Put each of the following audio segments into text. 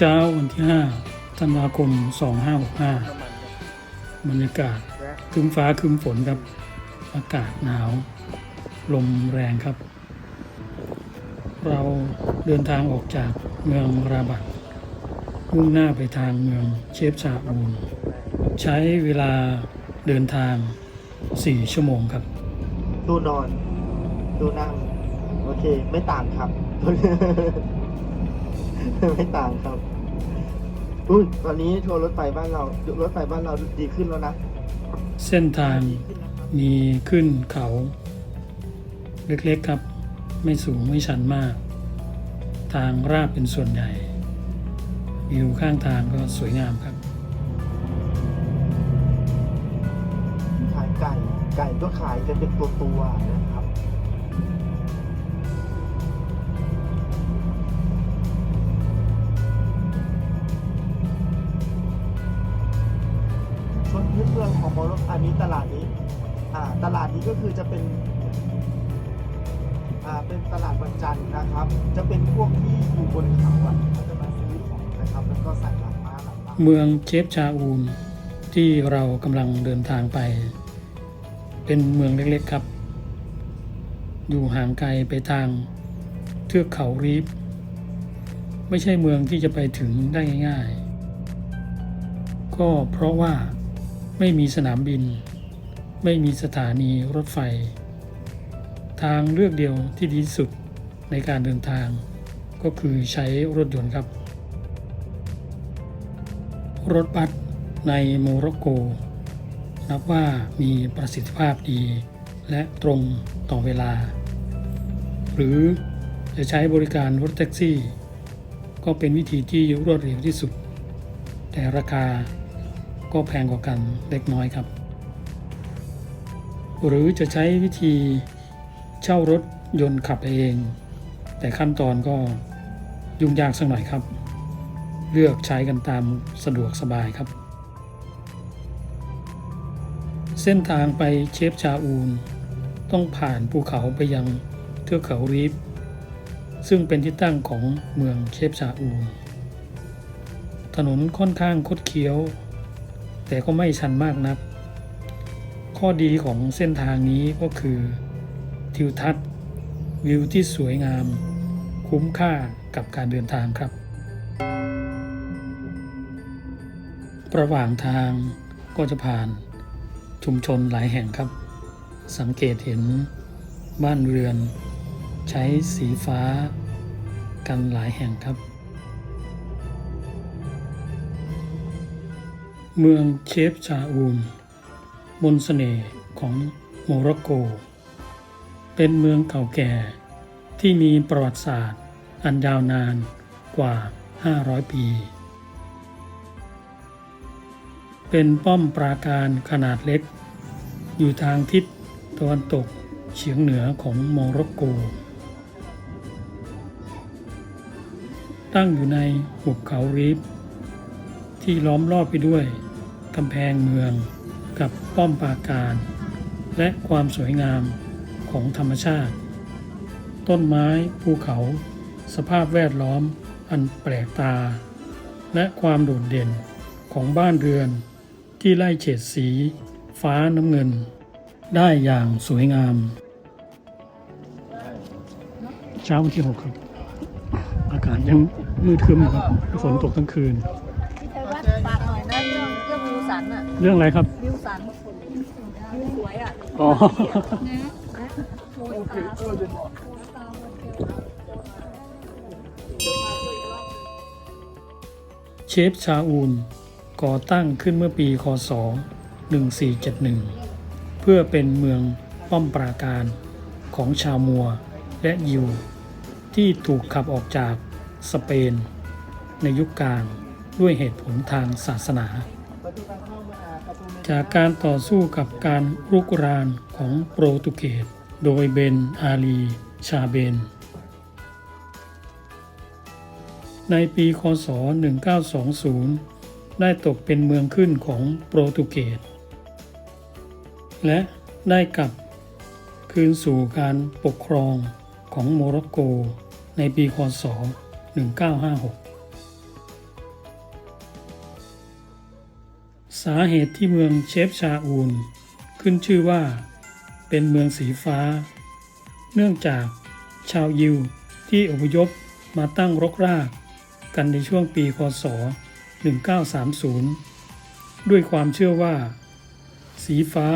เช้าวันที่ 5 ธันวาคม 2565 บรรยากาศคึ้มฟ้าคึ้มฝนครับ อากาศหนาว ลมแรงครับ เราเดินทางออกจากเมืองราบัตมุ่งหน้าไปทางเมืองเชฟชาอูนใช้เวลาเดินทาง 4 ชั่วโมงครับ ดูนอน ดูนั่ง โอเค ไม่ต่างครับ ไม่ต่างครับอุ้ยตอนนี้ทัวร์รถไฟบ้านเรารถไฟบ้านเราดีขึ้นแล้วนะ เส้นทางมีขึ้นเขา เล็กๆครับ ไม่สูงไม่ชันมาก ทางราบเป็นส่วนใหญ่วิวข้างทางก็สวยงามครับขายไก่ไก่ก็ขายกันเป็นตัวตัวๆนะครับ ของโบอันนี้ตลาดนี้อ่าตลาดนี้ก็คือจะเป็นอ่าเป็นตลาดวันจันทร์นะครับ จะเป็นพวกที่อยู่บนเขาอะเขาจะมาซื้อของนะครับแล้วก็ใส่หลังม้าหลังม้าเมืองเชฟชาอูนที่เรากำลังเดินทางไป เป็นเมืองเล็กๆครับ อยู่ห่างไกลไปทางเทือกเขารีฟไม่ใช่เมืองที่จะไปถึงได้ง่ายๆ ก็เพราะว่า ไม่มีสนามบิน ไม่มีสถานีรถไฟ ทางเลือกเดียวที่ดีที่สุดในการเดินทาง ก็คือใช้รถยนต์ครับ รถบัสในโมร็อกโก นับว่ามีประสิทธิภาพดีและตรงต่อเวลา หรือจะใช้บริการรถแท็กซี่ ก็เป็นวิธีที่รวดเร็วที่สุด แต่ราคา ก็แพงกว่ากันเล็กน้อยครับ หรือจะใช้วิธีเช่ารถยนต์ขับเอง แต่ขั้นตอนก็ยุ่งยากสักหน่อยครับ เลือกใช้กันตามสะดวกสบายครับ เส้นทางไปเชฟชาอูน ต้องผ่านภูเขาไปยังเทือกเขารีฟซึ่งเป็นที่ตั้งของเมืองเชฟชาอูน ถนนค่อนข้างคดเคี้ยว แต่ก็ไม่ชันมากนัก ข้อดีของเส้นทางนี้ก็คือทิวทัศน์วิวที่สวยงาม คุ้มค่ากับการเดินทางครับ ระหว่างทางก็จะผ่านชุมชนหลายแห่งครับ สังเกตเห็นบ้านเรือน ใช้สีฟ้ากันหลายแห่งครับ เมืองเชฟชาอูนมนต์เสน่ห์ของโมร็อกโก เป็นเมืองเก่าแก่ที่มีประวัติศาสตร์ อันยาวนานกว่า 500 ปี เป็นป้อมปราการขนาดเล็ก อยู่ทางทิศตะวันตกเฉียงเหนือของโมร็อกโก ตั้งอยู่ในหุบเขารีฟที่ล้อมรอบไปด้วย กำแพงเมืองกับป้อมปราการ และความสวยงามของธรรมชาติ ต้นไม้ภูเขา สภาพแวดล้อมอันแปลกตา และความโดดเด่นของบ้านเรือนที่ไล่เฉดสี ฟ้าน้ำเงิน ได้อย่างสวยงาม เช้าวันที่ 6 ครับ อากาศยังมืดครึ้มอยู่ครับฝนตกทั้งคืน สันอะเรื่องอะไรครับ วิวสันวิวสวยอะอ๋อโมยตาเชฟชาอูนก่อตั้งขึ้นเมื่อปีคศ 1471 เพื่อเป็นเมืองป้อมปราการของชาวมัวและยิว ที่ถูกขับออกจากสเปน ในยุคกลางด้วยเหตุผลทางศาสนา จากการต่อสู้กับการรุกรานของโปรตุเกสโดยเบนอาลี ชาเบน ในปีคศ 1920 ได้ตกเป็นเมืองขึ้นของโปรตุเกส และได้กลับคืนสู่การปกครองของโมร็อกโกในปีคศ 1956 สาเหตุที่เมืองเชฟชาอูน ขึ้นชื่อว่า เป็นเมืองสีฟ้า เนื่องจากชาวยิวที่อพยพมาตั้งรกราก กันในช่วงปีคศ 1930 ด้วยความเชื่อว่า สีฟ้า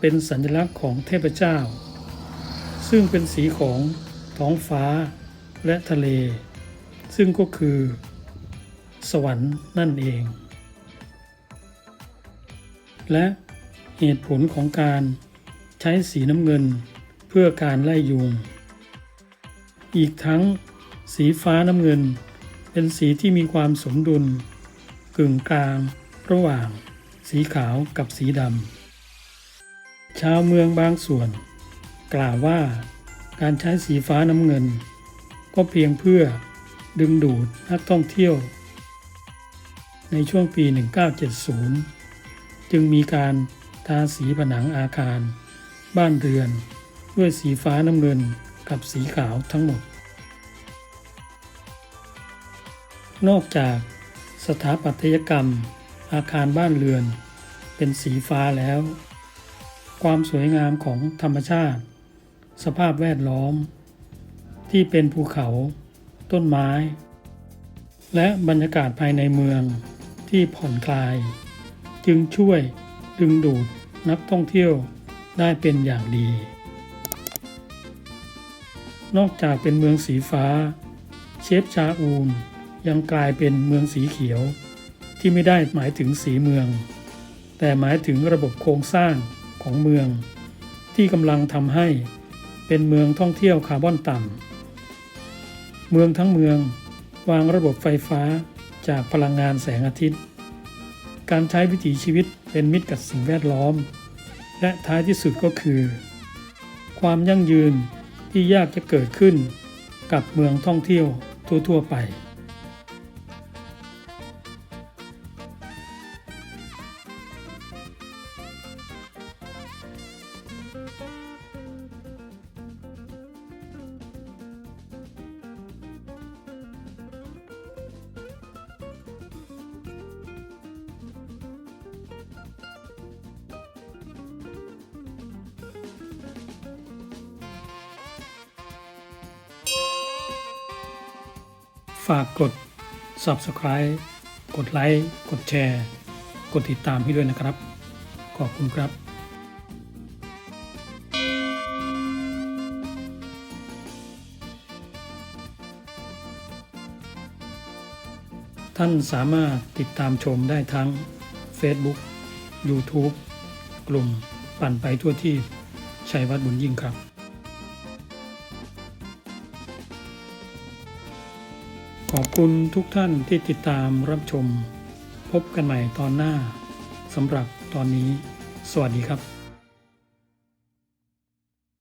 เป็นสัญลักษณ์ของเทพเจ้า ซึ่งเป็นสีของท้องฟ้าและทะเล ซึ่งก็คือ สวรรค์นั่นเอง และเหตุผลของการใช้สีน้ำเงินเพื่อการไล่ยุง อีกทั้งสีฟ้าน้ำเงิน เป็นสีที่มีความสมดุล กึ่งกลาง ระหว่าง สีขาวกับสีดำ ชาวเมืองบางส่วน กล่าวว่าการใช้สีฟ้าน้ำเงิน ก็เพียงเพื่อดึงดูดนักท่องเที่ยว ในช่วงปี 1970 จึงมีการทาสีผนังอาคาร บ้านเรือน ด้วยสีฟ้าน้ำเงินกับสีขาวทั้งหมด นอกจากสถาปัตยกรรม อาคารบ้านเรือน เป็นสีฟ้าแล้ว ความสวยงามของธรรมชาติ สภาพแวดล้อม ที่เป็นภูเขา ต้นไม้ และบรรยากาศภายในเมืองที่ผ่อนคลาย จึงช่วยดึงดูดนักท่องเที่ยวได้เป็นอย่างดี นอกจากเป็นเมืองสีฟ้า เชฟชาอูนยังกลายเป็นเมืองสีเขียว ที่ไม่ได้หมายถึงสีเมือง แต่หมายถึงระบบโครงสร้างของเมือง ที่กำลังทำให้เป็นเมืองท่องเที่ยวคาร์บอนต่ำเมืองทั้งเมืองวางระบบไฟฟ้าจากพลังงานแสงอาทิตย์ การใช้วิถีชีวิตเป็นมิตรกับสิ่งแวดล้อม และท้ายที่สุดก็คือ ความยั่งยืนที่ยากจะเกิดขึ้นกับเมืองท่องเที่ยวทั่ว ๆ ไปากกด Subscribe กดไลค์กดแชร์ กดติดตามให้ด้วยนะครับ ขอบคุณครับท่านสามารถติดตามชมได้ทั้ง Facebook YouTube กลุ่มปั่นไปทั่วที่ชัยวัฒน์บุญยิ่งครับ ขอบคุณทุกท่านที่ติดตามรับชม พบกันใหม่ตอนหน้าสำหรับตอนนี้ สวัสดีครับ